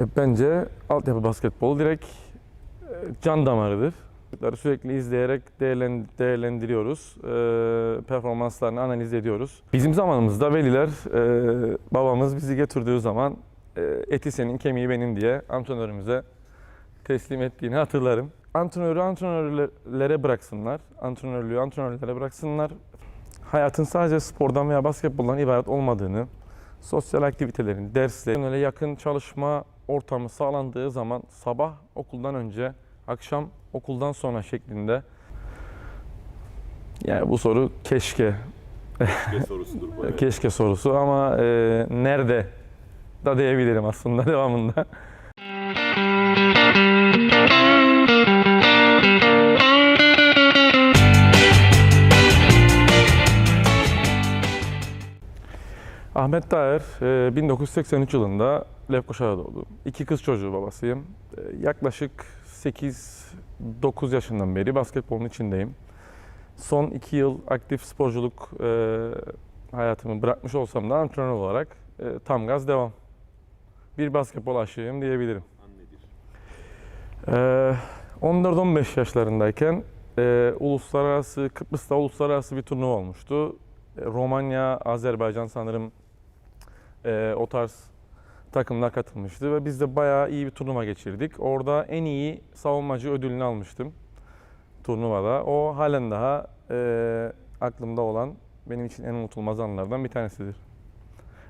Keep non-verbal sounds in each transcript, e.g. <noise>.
E, Bence altyapı basketbol direkt e, can damarıdır. Çocukları Sürekli izleyerek değerlen- değerlendiriyoruz. E, performanslarını analiz ediyoruz. Bizim zamanımızda veliler, babamız bizi götürdüğü zaman eti senin kemiği benim diye antrenörümüze teslim ettiğini hatırlarım. Antrenörü antrenörlere bıraksınlar. Antrenörlüğü antrenörlere bıraksınlar. Hayatın sadece spordan veya basketboldan ibaret olmadığını, sosyal aktivitelerin, derslerin öyle yakın çalışma ortamı sağlandığı zaman sabah okuldan önce, akşam okuldan sonra şeklinde yani bu soru keşke, Keşke sorusudur bu. <laughs> evet. keşke sorusu ama e, nerede da diyebilirim aslında devamında. Ahmet Daer e, 1983 yılında Lefkoşa'da doğdu. İki kız çocuğu babasıyım. E, Yaklaşık 8-9 yaşından beri basketbolun içindeyim. Son iki yıl aktif sporculuk e, hayatımı bırakmış olsam da antrenör olarak e, tam gaz devam. Bir basketbol aşığıyım diyebilirim. An nedir? Ee, 14-15 yaşlarındayken e, uluslararası, Kıbrıs'ta uluslararası bir turnuva olmuştu. E, Romanya, Azerbaycan sanırım e, o tarz takımlar katılmıştı ve biz de bayağı iyi bir turnuva geçirdik. Orada en iyi savunmacı ödülünü almıştım turnuvada. O halen daha e, aklımda olan benim için en unutulmaz anlardan bir tanesidir.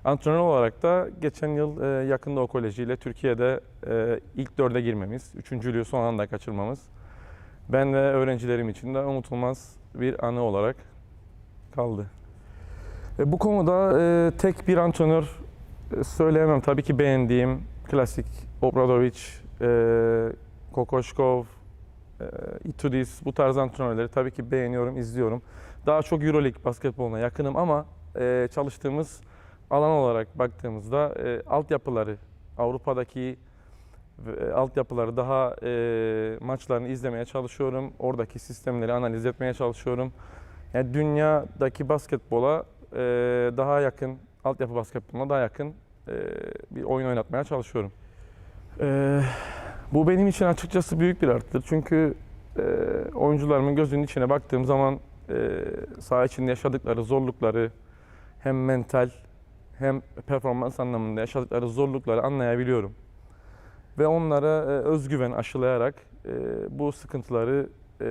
Antrenör olarak da geçen yıl e, yakında o kolejiyle Türkiye'de e, ilk dörde girmemiz, üçüncülüğü son anda kaçırmamız ben ve öğrencilerim için de unutulmaz bir anı olarak kaldı. E, bu konuda e, tek bir antrenör söyleyemem. Tabii ki beğendiğim klasik Obradovic, e, Kokoşkov, e, Itudis bu tarz antrenörleri tabii ki beğeniyorum, izliyorum. Daha çok Euroleague basketboluna yakınım ama e, çalıştığımız alan olarak baktığımızda e, altyapıları, Avrupa'daki e, altyapıları daha e, maçlarını izlemeye çalışıyorum. Oradaki sistemleri analiz etmeye çalışıyorum. Yani dünyadaki basketbola e, daha yakın, altyapı basketboluna daha yakın bir oyun oynatmaya çalışıyorum. E, bu benim için açıkçası büyük bir artıdır. Çünkü e, oyuncularımın gözünün içine baktığım zaman e, saha içinde yaşadıkları zorlukları hem mental hem performans anlamında yaşadıkları zorlukları anlayabiliyorum. Ve onlara e, özgüven aşılayarak e, bu sıkıntıları e,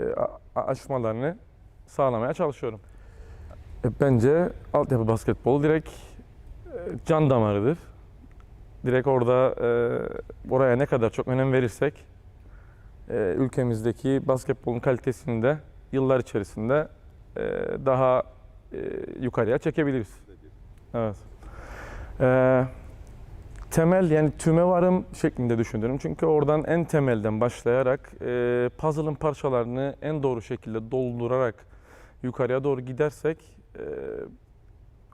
aşmalarını sağlamaya çalışıyorum. E, Bence altyapı basketbol direkt can damarıdır. Direkt orada e, oraya ne kadar çok önem verirsek e, ülkemizdeki basketbolun kalitesini de yıllar içerisinde e, daha e, yukarıya çekebiliriz. Evet. Ee, temel yani tüme varım şeklinde düşünüyorum. Çünkü oradan en temelden başlayarak e, puzzle'ın parçalarını en doğru şekilde doldurarak yukarıya doğru gidersek e,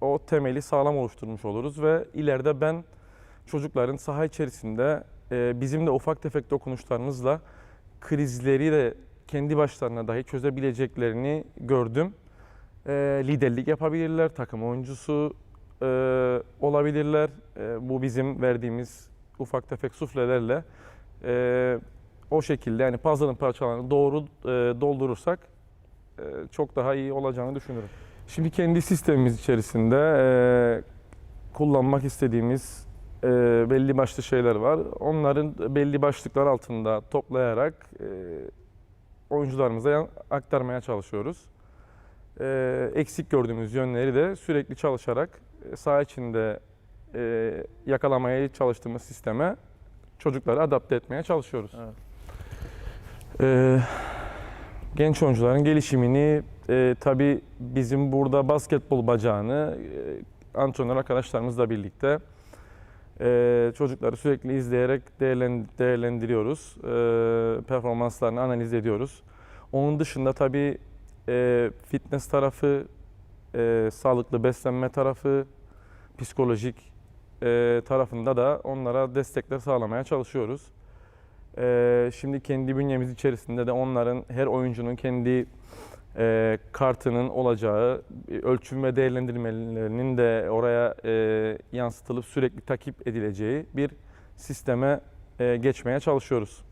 o temeli sağlam oluşturmuş oluruz ve ileride ben çocukların saha içerisinde e, bizim de ufak tefek dokunuşlarımızla krizleri de kendi başlarına dahi çözebileceklerini gördüm. E, liderlik yapabilirler, takım oyuncusu e, olabilirler. Bu bizim verdiğimiz ufak tefek suflelerle o şekilde yani puzzle'ın parçalarını doğru doldurursak çok daha iyi olacağını düşünüyorum. Şimdi kendi sistemimiz içerisinde e, kullanmak istediğimiz e, belli başlı şeyler var. Onların belli başlıklar altında toplayarak e, oyuncularımıza aktarmaya çalışıyoruz. E, eksik gördüğümüz yönleri de sürekli çalışarak e, saha içinde e, yakalamaya çalıştığımız sisteme çocukları adapte etmeye çalışıyoruz. E, genç oyuncuların gelişimini e, tabii bizim burada basketbol bacağını e, antrenör arkadaşlarımızla birlikte e, çocukları sürekli izleyerek değerlen- değerlendiriyoruz. E, performanslarını analiz ediyoruz. Onun dışında tabii e, fitness tarafı, e, sağlıklı beslenme tarafı, psikolojik e, tarafında da onlara destekler sağlamaya çalışıyoruz. E, şimdi kendi bünyemiz içerisinde de onların her oyuncunun kendi e, kartının olacağı, e, ölçüm ve değerlendirmelerinin de oraya e, yansıtılıp sürekli takip edileceği bir sisteme e, geçmeye çalışıyoruz.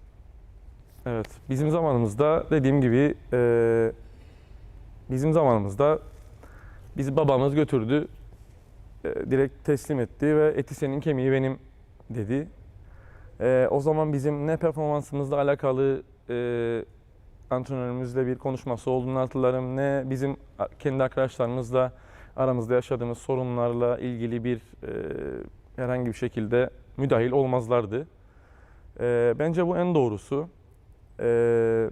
Evet, bizim zamanımızda dediğim gibi e, bizim zamanımızda bizi babamız götürdü, e, direkt teslim etti ve eti senin kemiği benim dedi. E, o zaman bizim ne performansımızla alakalı e, antrenörümüzle bir konuşması olduğunu hatırlarım, ne bizim kendi arkadaşlarımızla aramızda yaşadığımız sorunlarla ilgili bir e, herhangi bir şekilde müdahil olmazlardı. E, bence bu en doğrusu. E,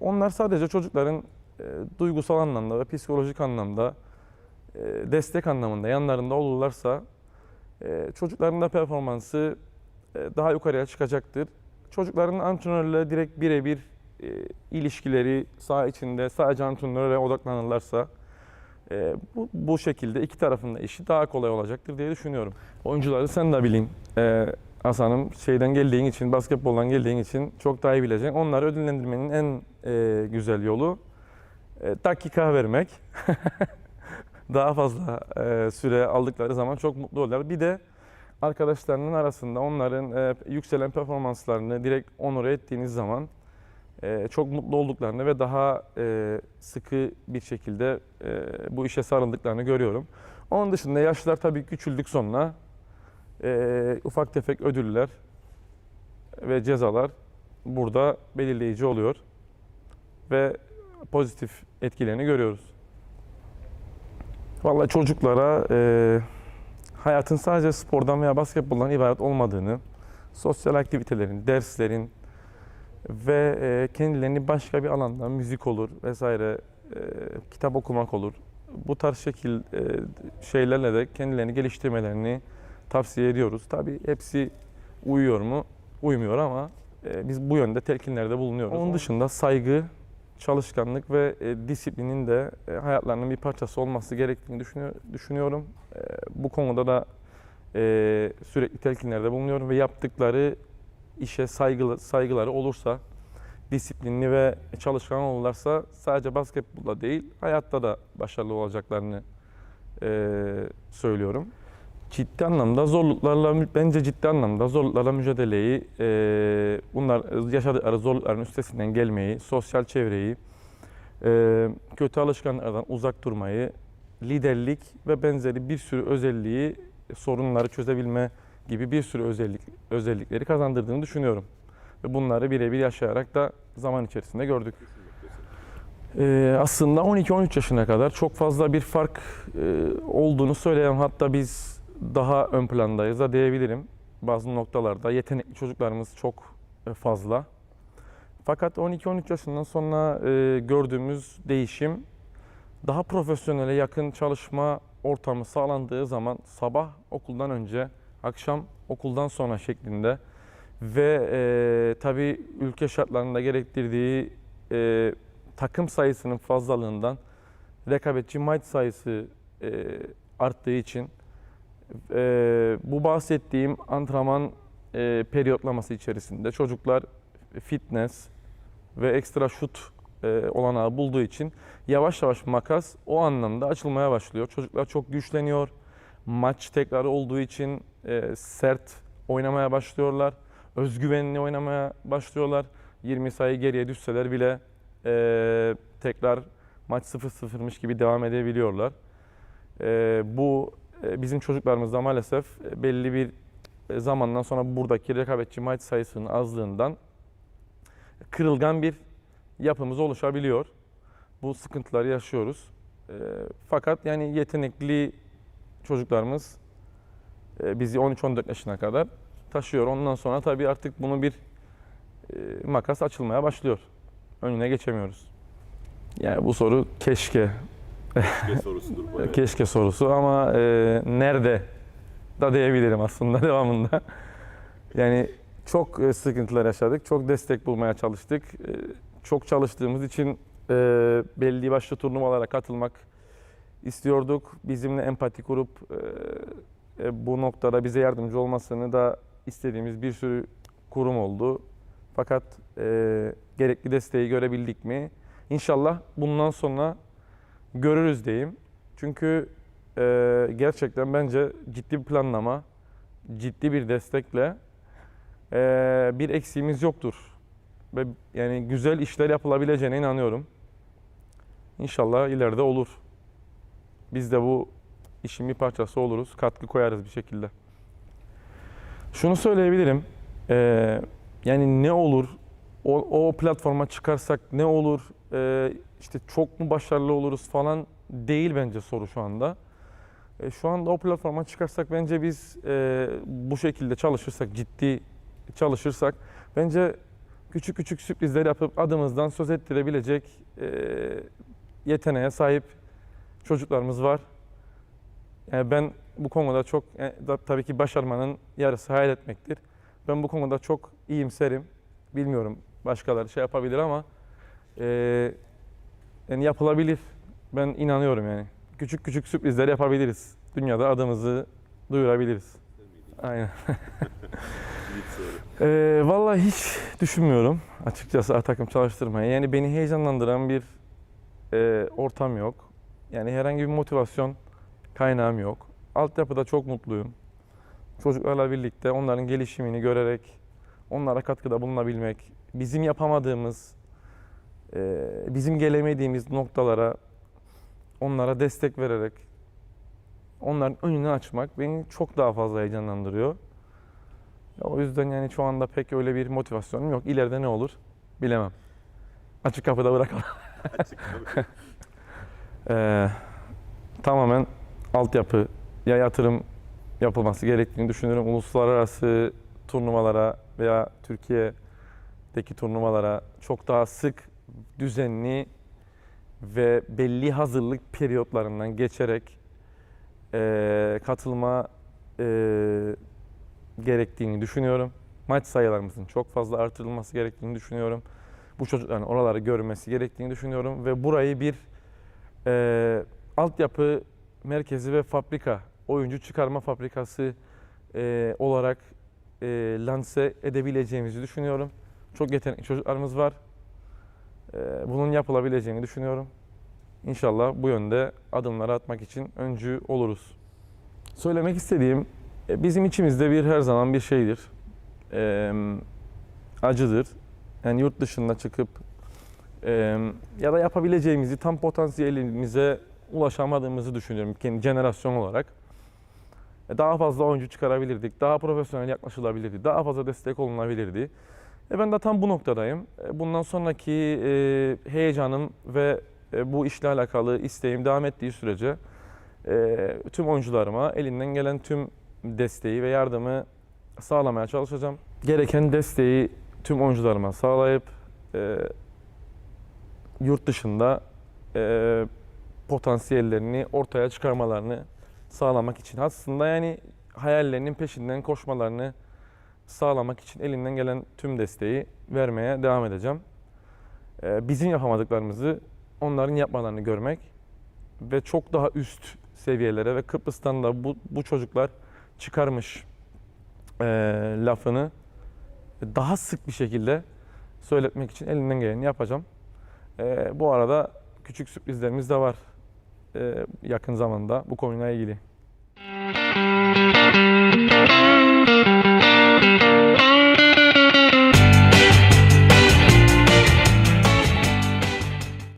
onlar sadece çocukların e, duygusal anlamda ve psikolojik anlamda e, destek anlamında yanlarında olurlarsa e, çocukların da performansı daha yukarıya çıkacaktır. Çocukların antrenörle direkt birebir e, ilişkileri saha içinde sadece antrenöre odaklanırlarsa e, bu, bu şekilde iki tarafın da işi daha kolay olacaktır diye düşünüyorum. Oyuncuları sen de bilin. E, Hasan'ım şeyden geldiğin için, basketboldan geldiğin için çok daha iyi bileceksin. Onları ödüllendirmenin en e, güzel yolu e, dakika vermek. <laughs> daha fazla e, süre aldıkları zaman çok mutlu oluyorlar. Bir de arkadaşlarının arasında onların e, yükselen performanslarını direkt onore ettiğiniz zaman e, çok mutlu olduklarını ve daha e, sıkı bir şekilde e, bu işe sarıldıklarını görüyorum. Onun dışında yaşlar tabii küçüldük sonra e, ufak tefek ödüller ve cezalar burada belirleyici oluyor ve pozitif etkilerini görüyoruz. Vallahi çocuklara e, hayatın sadece spordan veya basketboldan ibaret olmadığını, sosyal aktivitelerin, derslerin ve e, kendilerini başka bir alanda müzik olur vesaire e, kitap okumak olur. Bu tarz şekil e, şeylerle de kendilerini geliştirmelerini tavsiye ediyoruz. Tabii hepsi uyuyor mu? Uymuyor ama biz bu yönde telkinlerde bulunuyoruz. Onun dışında saygı, çalışkanlık ve e, disiplinin de e, hayatlarının bir parçası olması gerektiğini düşünüyor, düşünüyorum. E, bu konuda da e, sürekli telkinlerde bulunuyorum ve yaptıkları işe saygılı, saygıları olursa, disiplinli ve çalışkan olurlarsa sadece basketbolda değil, hayatta da başarılı olacaklarını e, söylüyorum. Ciddi anlamda zorluklarla, bence ciddi anlamda zorluklarla mücadeleyi, e, bunlar yaşadıkları zorlukların üstesinden gelmeyi, sosyal çevreyi, e, kötü alışkanlıklardan uzak durmayı, liderlik ve benzeri bir sürü özelliği, sorunları çözebilme gibi bir sürü özellik özellikleri kazandırdığını düşünüyorum. Ve bunları birebir yaşayarak da zaman içerisinde gördük. Ee, aslında 12-13 yaşına kadar çok fazla bir fark e, olduğunu söyleyemem. Hatta biz daha ön plandayız da diyebilirim. Bazı noktalarda yetenekli çocuklarımız çok e, fazla. Fakat 12-13 yaşından sonra e, gördüğümüz değişim daha profesyonele yakın çalışma ortamı sağlandığı zaman sabah okuldan önce, akşam okuldan sonra şeklinde ve e, tabii ülke şartlarında gerektirdiği e, takım sayısının fazlalığından rekabetçi maç sayısı e, arttığı için e, bu bahsettiğim antrenman e, periyotlaması içerisinde çocuklar fitness ve ekstra şut e, olanağı bulduğu için yavaş yavaş makas o anlamda açılmaya başlıyor. Çocuklar çok güçleniyor. Maç tekrarı olduğu için e, sert oynamaya başlıyorlar. Özgüvenli oynamaya başlıyorlar. 20 sayı geriye düşseler bile e, tekrar maç 0-0'mış gibi devam edebiliyorlar. E, bu bizim çocuklarımızda maalesef e, belli bir e, zamandan sonra buradaki rekabetçi maç sayısının azlığından kırılgan bir yapımız oluşabiliyor. Bu sıkıntıları yaşıyoruz. E, fakat yani yetenekli çocuklarımız e, bizi 13-14 yaşına kadar taşıyor. Ondan sonra tabii artık bunu bir makas açılmaya başlıyor. Önüne geçemiyoruz. Yani bu soru keşke, Keşke sorusudur bu. evet. keşke sorusu ama e, nerede da diyebilirim aslında <laughs> devamında. Yani çok e, sıkıntılar yaşadık, çok destek bulmaya çalıştık. E, çok çalıştığımız için e, belli başlı turnuvalara katılmak istiyorduk. Bizimle empati kurup e, e, bu noktada bize yardımcı olmasını da istediğimiz bir sürü kurum oldu. Fakat e, gerekli desteği görebildik mi? İnşallah bundan sonra görürüz diyeyim. Çünkü e, gerçekten bence ciddi bir planlama, ciddi bir destekle Ee, bir eksiğimiz yoktur. Ve yani güzel işler yapılabileceğine inanıyorum. İnşallah ileride olur. Biz de bu işin bir parçası oluruz. Katkı koyarız bir şekilde. Şunu söyleyebilirim. Ee, yani ne olur? O, o platforma çıkarsak ne olur? Ee, işte çok mu başarılı oluruz falan değil bence soru şu anda. E, şu anda o platforma çıkarsak bence biz e, bu şekilde çalışırsak, ciddi çalışırsak bence küçük küçük sürprizler yapıp adımızdan söz ettirebilecek e, yeteneğe sahip çocuklarımız var. Yani ben bu konuda çok, e, da- tabii ki başarmanın yarısı hayal etmektir. Ben bu konuda çok iyimserim. Bilmiyorum başkaları şey yapabilir ama e, yani yapılabilir. Ben inanıyorum yani. Küçük küçük sürprizler yapabiliriz. Dünyada adımızı duyurabiliriz. Aynen. <laughs> Ee, vallahi hiç düşünmüyorum açıkçası takım çalıştırmayı. Yani beni heyecanlandıran bir e, ortam yok. Yani herhangi bir motivasyon kaynağım yok. Altyapıda çok mutluyum. Çocuklarla birlikte onların gelişimini görerek onlara katkıda bulunabilmek, bizim yapamadığımız, e, bizim gelemediğimiz noktalara onlara destek vererek onların önünü açmak beni çok daha fazla heyecanlandırıyor. O yüzden yani şu anda pek öyle bir motivasyonum yok. İleride ne olur bilemem. Açık kapıda bırakalım. <laughs> Açık tabii. <laughs> Ee, tamamen altyapı ya yatırım yapılması gerektiğini düşünüyorum. Uluslararası turnuvalara veya Türkiye'deki turnuvalara çok daha sık, düzenli ve belli hazırlık periyotlarından geçerek ee, katılma ee, gerektiğini düşünüyorum. Maç sayılarımızın çok fazla artırılması gerektiğini düşünüyorum. Bu çocukların oraları görmesi gerektiğini düşünüyorum ve burayı bir e, altyapı merkezi ve fabrika, oyuncu çıkarma fabrikası e, olarak e, lanse edebileceğimizi düşünüyorum. Çok yetenekli çocuklarımız var. E, bunun yapılabileceğini düşünüyorum. İnşallah bu yönde adımları atmak için öncü oluruz. Söylemek istediğim e, bizim içimizde bir her zaman bir şeydir. E, acıdır. Yani yurt dışında çıkıp e, ya da yapabileceğimizi tam potansiyelimize ulaşamadığımızı düşünüyorum kendi jenerasyon olarak. E, Daha fazla oyuncu çıkarabilirdik, daha profesyonel yaklaşılabilirdi, daha fazla destek olunabilirdi. E ben de tam bu noktadayım. E, Bundan sonraki e, heyecanım ve e, bu işle alakalı isteğim devam ettiği sürece e, tüm oyuncularıma elinden gelen tüm desteği ve yardımı sağlamaya çalışacağım. Gereken desteği tüm oyuncularıma sağlayıp e, yurt dışında e, potansiyellerini ortaya çıkarmalarını sağlamak için aslında yani hayallerinin peşinden koşmalarını sağlamak için elinden gelen tüm desteği vermeye devam edeceğim. E, bizim yapamadıklarımızı onların yapmalarını görmek ve çok daha üst seviyelere ve Kıbrıs'tan da bu, bu çocuklar çıkarmış e, lafını daha sık bir şekilde söyletmek için elinden geleni yapacağım. E, bu arada küçük sürprizlerimiz de var e, yakın zamanda bu konuyla ilgili.